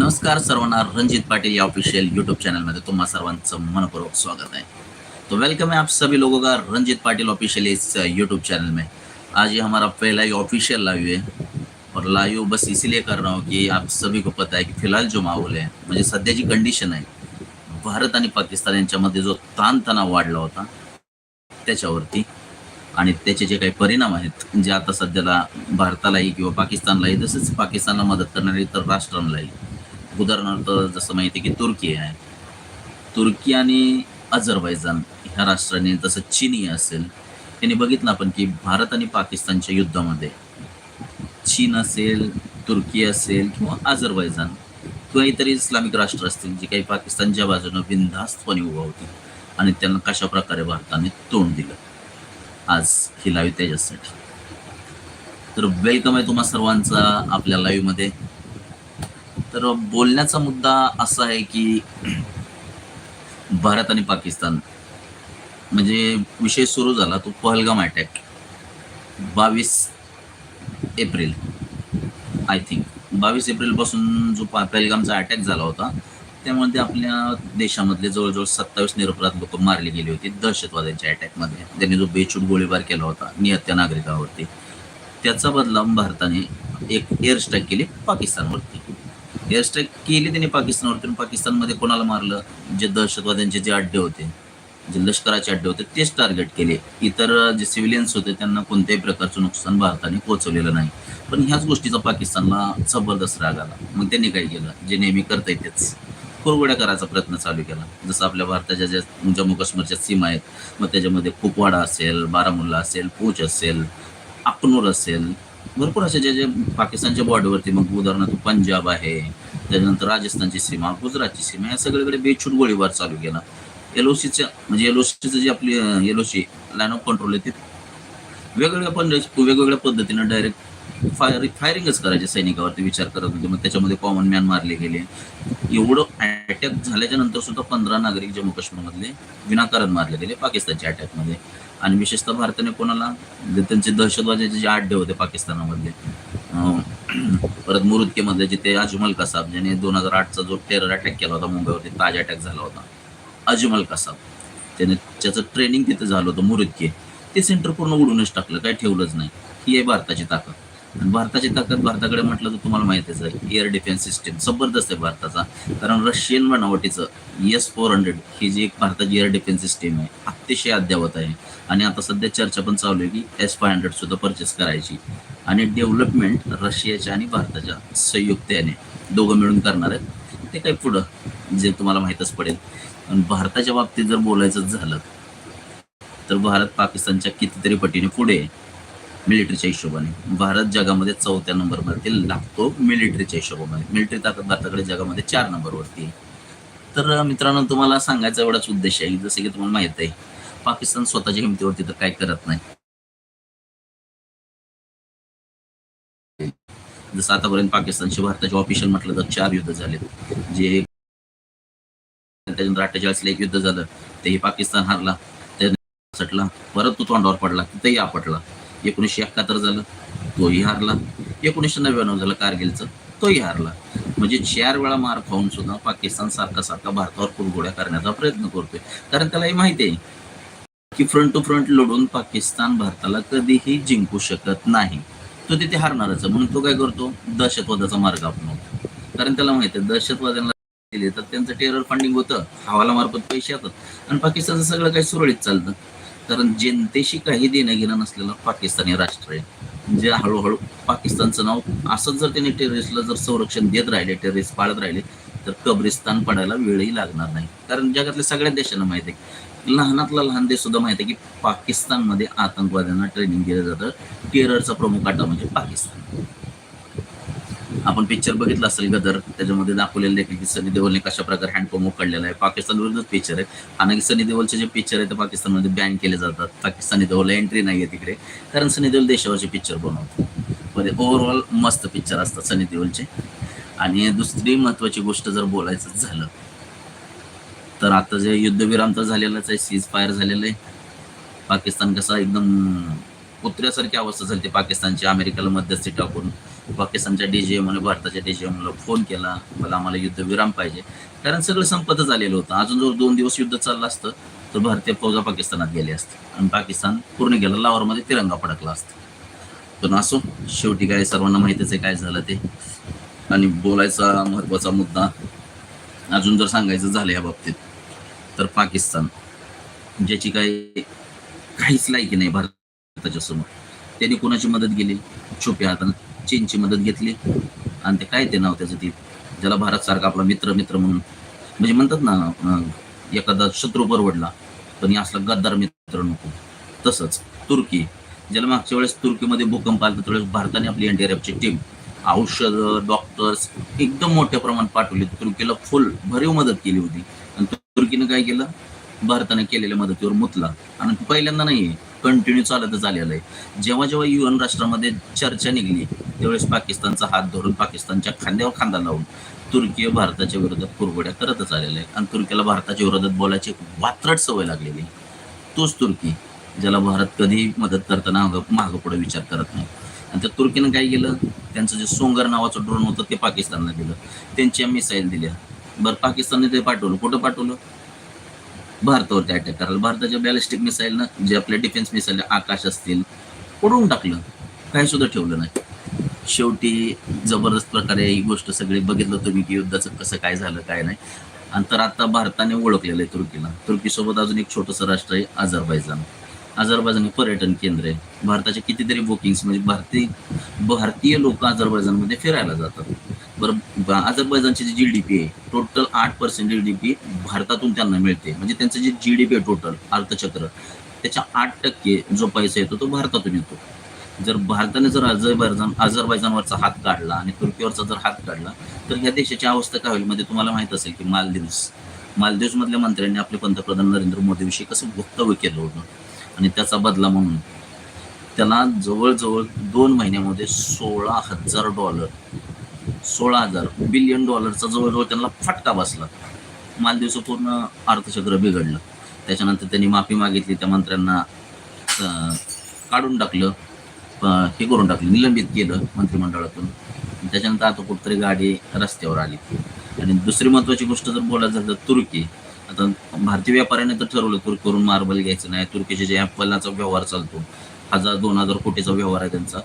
नमस्कार सर्वांना रणजित पाटिल या ऑफिशियल यूट्यूब चैनल में तुम्हारा सर्वांचं मनपूर्वक स्वागत है तो वेलकम है आप सभी लोगों का रणजित पाटिल ऑफिशियल इस uh, यूट्यूब चैनल में. आज ये हमारा पहला ही ऑफिशियल लाइव है और लाइव बस इसीलिए कर रहा हूँ कि आप सभी को पता है की फिलहाल जो माहोल आहे म्हणजे सध्याची कंडिशन आहे भारत आणि पाकिस्तान यांच्यामध्ये जो ताणतणाव वाढला होता त्याच्यावरती आणि त्याचे जे काही परिणाम आहेत जे आता सध्याला भारतालाही किंवा पाकिस्तानलाही तसेच पाकिस्तानला मदत करणाऱ्या इतर राष्ट्रांनाही उदाहरणार्थ जसं माहिती आहे की तुर्की आहे. तुर्की आणि अझरबैजान ह्या राष्ट्राने जसं चीनही असेल त्यांनी बघितलं आपण की भारत आणि पाकिस्तानच्या युद्धामध्ये चीन असेल तुर्की असेल किंवा अझरबैजान किंवा इतर इस्लामिक राष्ट्र असतील जे काही पाकिस्तानच्या बाजूनं बिनधास्तपणे उभा होती आणि त्यांना कशा प्रकारे भारताने तोंड दिलं. आज ही लाईव्ह त्याच्यासाठी. तर वेलकम आहे तुम्हा सर्वांचा आपल्या लाईव्हमध्ये तर बोलण्याचा मुद्दा असा आहे की भारत आणि पाकिस्तान म्हणजे विषय सुरू झाला तो पहलगाम अटॅक बावीस एप्रिल आय थिंक बावीस एप्रिलपासून जो पा पहलगामचा अटॅक झाला होता त्यामध्ये आपल्या देशामधले जवळजवळ सत्तावीस निरपराध लोक मारले गेले होते दहशतवाद्यांच्या अटॅकमध्ये त्यांनी जो बेछूट गोळीबार केला होता निहत्या नागरिकांवरती त्याचा बदला भारताने एक एअर स्ट्राईक केली पाकिस्तानवरती. एअरस्ट्राईक केली त्यांनी पाकिस्तानवरती पाकिस्तानमध्ये कोणाला मारलं? जे दहशतवाद्यांचे जे अड्डे होते जे लष्कराचे अड्डे होते तेच टार्गेट केले. इतर जे सिव्हिलियन्स होते त्यांना कोणत्याही प्रकारचं नुकसान भारताने पोहोचवलेलं नाही. पण ह्याच गोष्टीचा पाकिस्तानला जबरदस्त राग आला. मग त्यांनी काय केलं? जे नेहमी करता येतेच कुरगोड्या करायचा प्रयत्न चालू केला. जसं आपल्या भारताच्या ज्या जम्मू काश्मीरच्या सीमा आहेत मग त्याच्यामध्ये कुपवाडा असेल बारामुल्ला असेल पूछ असेल अकनूर असेल भरपूर असे जे जे पाकिस्तानच्या बॉर्डरवरती मग उदाहरणार्थ पंजाब आहे त्याच्यानंतर राजस्थानची सीमा गुजरातची सीमा या सगळीकडे बेछूट गोळीबार चालू केला. एलओसीच्या म्हणजे एलओसीचं जे आपली एलओसी लाईन ऑफ कंट्रोल आहे ते वेगवेगळ्या पण वेगवेगळ्या पद्धतीनं डायरेक्ट फायर फायरिंगच करायचे सैनिकावरती विचार करत होते. मग त्याच्यामध्ये कॉमन मॅन मारले गेले. एवढं अटॅक झाल्याच्यानंतर सुद्धा पंधरा नागरिक जम्मू काश्मीरमधले विनाकारण मारले गेले पाकिस्तानच्या अटॅकमध्ये आणि विशेषतः भारताने कोणाला जे त्यांचे दहशतवाद्याचे जे आड्डे होते पाकिस्तानामधले परत मुरुदकेमधले जिथे अजमल कसाब ज्याने दोन हजार आठचा जो टेरर अटॅक केला होता मुंबईवरती ताज अटॅक झाला होता. अजमल कसाब. त्याने त्याचं ट्रेनिंग तिथे झालं होतं मुरुदके ते सेंटर पूर्ण उडूनच टाकलं. काही ठेवलंच नाही. ही आहे भारताची ताकद. भारताची ताकद भारताकडे म्हटलं तर तुम्हाला माहितीच आहे एअर डिफेन्स सिस्टीम जबरदस्त आहे भारताचा. कारण रशियन बनावटीचं एस फोर हंड्रेड ही जी एक भारताची एअर डिफेन्स सिस्टीम आहे अतिशय अद्यावत आहे. आणि आता सध्या चर्चा पण चालू आहे की एस फाय हंड्रेड सुद्धा परचेस करायची. आणि डेव्हलपमेंट रशियाच्या आणि भारताच्या संयुक्त्याने दोघं मिळून करणार आहेत. ते काही पुढं जे तुम्हाला माहीतच पडेल. आणि भारताच्या बाबतीत जर बोलायचंच झालं तर भारत पाकिस्तानच्या कितीतरी पटीने पुढे आहे. मिलिटरीच्या हिशोबाने. भारत जगामध्ये चौथ्या नंबरवरती लागतो मिलिटरीच्या हिशोबामध्ये. मिलिटरी ताकद भारताकडे जगामध्ये चार नंबरवरती तर मित्रांनो तुम्हाला सांगायचा एवढाच उद्देश आहे. जसे की तुम्हाला माहीत आहे पाकिस्तान स्वतःच्या हिमतीवरती तर काय करत नाही. जसं आतापर्यंत पाकिस्तानशी भारताचे ऑफिशियल म्हटलं तर चार युद्ध झाले जे त्याच्यानंतर अठ्ठेचाळीसला एक युद्ध झालं. तेही पाकिस्तान हारला. सटला. परत तो तोंडावर पडला. तिथेही आपटला. एकोणीसशे एकाहत्तर झालं तोही हारला. एकोणीसशे नव्याण्णव झालं कारगिलचं तोही हारला. म्हणजे चार वेळा मार खाऊन सुद्धा पाकिस्तान सारखा सारखा भारतावर कुरगोड्या करण्याचा प्रयत्न करतोय. कारण त्यालाही माहिती आहे की फ्रंट टू फ्रंट लढून पाकिस्तान भारताला कधीही जिंकू शकत नाही. तो तिथे हारणारच म्हणून तो काय करतो? दहशतवादाचा मार्ग अपनवतो. कारण त्याला माहिती आहे दहशतवाद्यांना दिले तर त्यांचं टेरर फंडिंग होतं. हवाला मार्फत पैसे येतात. आणि पाकिस्तानचं सगळं काही सुरळीत चालतं. कारण जनतेशी काही देणं घेणं नसलेलं पाकिस्तानी राष्ट्र आहे. जे हळूहळू पाकिस्तानचं नाव असंच जर त्यांनी टेररिस्टला जर संरक्षण देत राहिले टेररिस्ट पाळत राहिले तर कब्रिस्तान पडायला वेळही लागणार नाही. कारण जगातल्या सगळ्या देशांना माहिती आहे. लहानातला लहान देश सुद्धा माहिती आहे की पाकिस्तानमध्ये आतंकवाद्यांना ट्रेनिंग दिलं जातं. टेररचा प्रमुख आटा म्हणजे पाकिस्तान. आपण पिक्चर बघितलं असेल गदर त्याच्यामध्ये दाखवलेलं देखील की सनी देओलने कशा प्रकारे हँडपंप उकडलेला आहे. पाकिस्तानवरूनच पिक्चर आहे. आणि सनी देओलचे जे पिक्चर आहे ते पाकिस्तानमध्ये बॅन केले जातात. पाकिस्तानी देवलला एंट्री नाही आहे तिकडे. कारण सनी देवल देशावरचे पिक्चर बनवतो मध्ये ओव्हरऑल मस्त पिक्चर असतात सनी देवलचे आणि दुसरी महत्वाची गोष्ट जर बोलायचं झालं तर आता जे युद्धविराम तर झालेलंच आहे सीज फायर झालेलं आहे. पाकिस्तान कसा एकदम कुत्र्यासारखी अवस्था झाली पाकिस्तानची अमेरिकेला मध्यस्थी टाकून. पाकिस्तानच्या डीजीएम आणि भारताच्या डीजीएमला फोन केला. मला आम्हाला युद्ध विराम पाहिजे. कारण सगळं संपतच आलेलं होतं. अजून जर दोन दिवस युद्ध चाललं असतं तर भारतीय फौजा पाकिस्तानात गेले असते. आणि पाकिस्तान पूर्ण गेला लाहोरमध्ये तिरंगा फडकला असतो. पण असो शेवटी काय सर्वांना माहितीच आहे काय झालं ते. आणि बोलायचा महत्त्वाचा मुद्दा अजून जर सांगायचं झालं या बाबतीत तर पाकिस्तान ज्याची काही काहीच लायकी नाही भारत त्याच्यासमोर त्यांनी कोणाची मदत केली? छुप्या हातानं चीनची मदत घेतली. आणि ते काय ते नाव त्याचं ते ज्याला भारत सारखा आपला मित्र मित्र म्हणून म्हणजे म्हणतात ना एखादा शत्रू परवडला पण या असला गद्दार मित्र नको. तसंच तुर्की ज्याला मागच्या वेळेस तुर्कीमध्ये भूकंप आला त्यावेळेस भारताने आपली एनडीआरएफची टीम औषधं डॉक्टर्स एकदम मोठ्या प्रमाणात पाठवली. तुर्कीला फुल भरीव मदत केली होती. आणि तुर्कीनं काय केलं? भारताने केलेल्या मदतीवर मुतला. आणि पहिल्यांदा नाही कंटिन्यू चालतच आलेलं आहे. जेव्हा जेव्हा युएन राष्ट्रामध्ये चर्चा निघली त्यावेळेस पाकिस्तानचा हात धरून पाकिस्तानच्या खांद्यावर खांदा लावून तुर्की भारताच्या विरोधात कुरघोड्या करतच आलेल्या आहे. आणि तुर्कीला भारताच्या विरोधात बोलायची एक वात्रट सवय लागलेली तोच तुर्की ज्याला भारत कधी मदत करताना मागं पुढे विचार करत नाही. आणि त्या तुर्कीनं काय केलं? त्यांचं जे सोंगर नावाचं ड्रोन होतं ते पाकिस्तानला दिलं. त्यांच्या मिसाईल दिल्या. बरं पाकिस्तानने ते पाठवलं. कुठं पाठवलं? भारतावरती अटॅक करायला. भारताच्या बॅलिस्टिक मिसाईलनं जे आपल्या डिफेन्स मिसाईल आकाश असतील उडवून टाकलं. काही सुद्धा ठेवलं नाही. शेवटी जबरदस्त प्रकारे ही गोष्ट सगळी बघितलं तुम्ही की युद्धाचं कसं काय झालं काय नाही. आणि तर आता भारताने ओळखलेलं आहे तुर्कीला. तुर्कीसोबत अजून एक छोटंसं राष्ट्र आहे अझरबैजान अझरबैजान हे पर्यटन केंद्र आहे. भारताचे कितीतरी बुकिंग्स म्हणजे भारतीय भारतीय लोक अझरबैजानमध्ये फिरायला जातात. बरं अझरबैजानची जी जी डी पी आहे टोटल आठ पर्सेंट जी डी पी भारतातून त्यांना मिळते. म्हणजे त्यांचं जे जी डी पी आहे टोटल अर्थचक्र त्याच्या आठ टक्के जो पैसा येतो तो भारतातून येतो. जर भारताने जर अझरबैजान अझरबैजानवरचा हात काढला आणि तुर्कीवरचा जर हात काढला तर ह्या देशाची अवस्था काय होईल? म्हणजे तुम्हाला माहीत असेल की मालदीव्स मालदीव्समधल्या मंत्र्यांनी आपले पंतप्रधान नरेंद्र मोदीविषयी कसं वक्तव्य केलं होतं? आणि त्याचा बदला म्हणून त्याला जवळजवळ दोन महिन्यामध्ये सोळा हजार डॉलर सोळा हजार बिलियन डॉलरचा जवळजवळ त्यांना फटका बसला. मालदीवचं पूर्ण अर्थचक्र बिघडलं. त्याच्यानंतर त्यांनी माफी मागितली त्या मंत्र्यांना काढून टाकलं. हे करून टाकलं निलंबित केलं मंत्रिमंडळातून. त्याच्यानंतर आता कुठतरी गाडी रस्त्यावर आली. आणि दुसरी महत्त्वाची गोष्ट जर बोलायचं झालं तर तुर्की. आता भारतीय व्यापाऱ्याने तर ठरवलं तुर्कीवरून मार्बल घ्यायचं नाही. तुर्कीचे जे ॲपलाचा व्यवहार चालतो हजार दोन हजार कोटीचा व्यवहार आहे त्यांचा.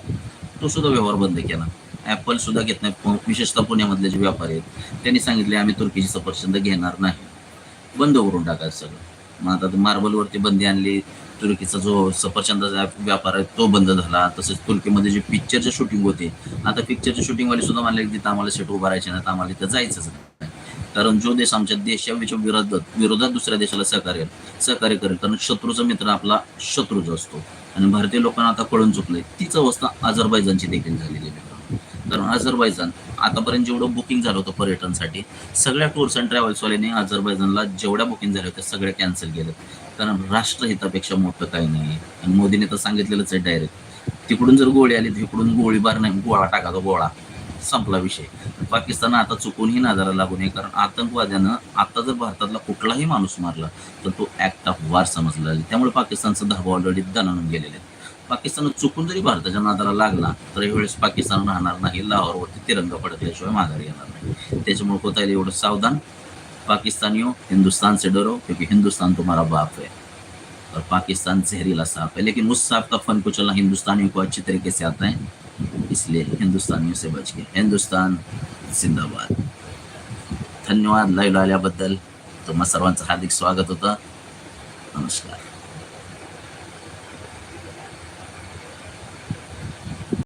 तो सुद्धा व्यवहार बंद केला. ॲपल सुद्धा घेत नाही. विशेषतः पुण्यामधले जे व्यापारी आहेत त्यांनी सांगितले आम्ही तुर्कीची सफरचंद घेणार नाही. बंद करून टाकायचं सगळं. मग आता मार्बलवरती बंदी आणली तुर्कीचा जो सफरचंदाचा व्यापार आहे तो बंद झाला. तसेच तुर्कीमध्ये जे पिक्चरचे शूटिंग होते आता पिक्चरचे शूटिंगवाले सुद्धा म्हणले की तिथं आम्हाला सेट उभारायचे नाही तर आम्हाला तिथं जायचंच नाही. कारण जो देश आमच्या देशाविषयी विरोधात विरोधात दुसऱ्या देशाला सहकार्य सहकार्य करेल. कारण शत्रूचा मित्र आपला शत्रूच असतो. आणि भारतीय लोकांना आता कळून चुकलंय तीच अवस्था अझरबैजानची देखील झालेली आहे. कारण अझरबैजान आतापर्यंत जेवढं बुकिंग झालं होतं पर्यटनसाठी सगळ्या टूर्स अँड ट्रॅव्हल्सवाल्यांनी अझरबैजानला जेवढ्या बुकिंग झाल्या होत्या सगळ्या कॅन्सल केल्या कारण राष्ट्रहितापेक्षा मोठं काही नाही आणि मोदीने तर सांगितलेलंच आहे डायरेक्ट तिकडून जर गोळी आली तर इकडून गोळीबार नाही गोळा टाकाचा गोळा. संपला विषय. पाकिस्तान आता चुकूनही नादाला लागू नये कारण आतंकवाद्यानं आता जर भारतातला कुठलाही माणूस मारला तर तो ऍक्ट ऑफ वार समजला. जाईल त्यामुळे पाकिस्तानचं धाबा ऑलरेडी दणानून गेलेले आहेत पाकिस्तान चुकून जरी भारताच्या नादाला लागला, तर यावेळेस पाकिस्तान नाही, लाहोरवरती तिरंगा फडकल्याशिवाय माघारी येणार होता येईल एवढं सावधान. पाकिस्तानियों हिंदुस्तान से डरो, क्योंकि हिंदुस्तान तुम्हारा बाप है और पाकिस्तान जहरीला सांप है लेकिन उस सांप का फन कुचलना हिंदुस्तानियों को अच्छी तरीके से आता है. इसलिए हिंदुस्तानियों से बच के हिंदुस्तान जिंदाबाद. धन्यवाद लाईव्ह आल्याबद्दल तुम्हा सर्वांचं हार्दिक स्वागत होतं. नमस्कार.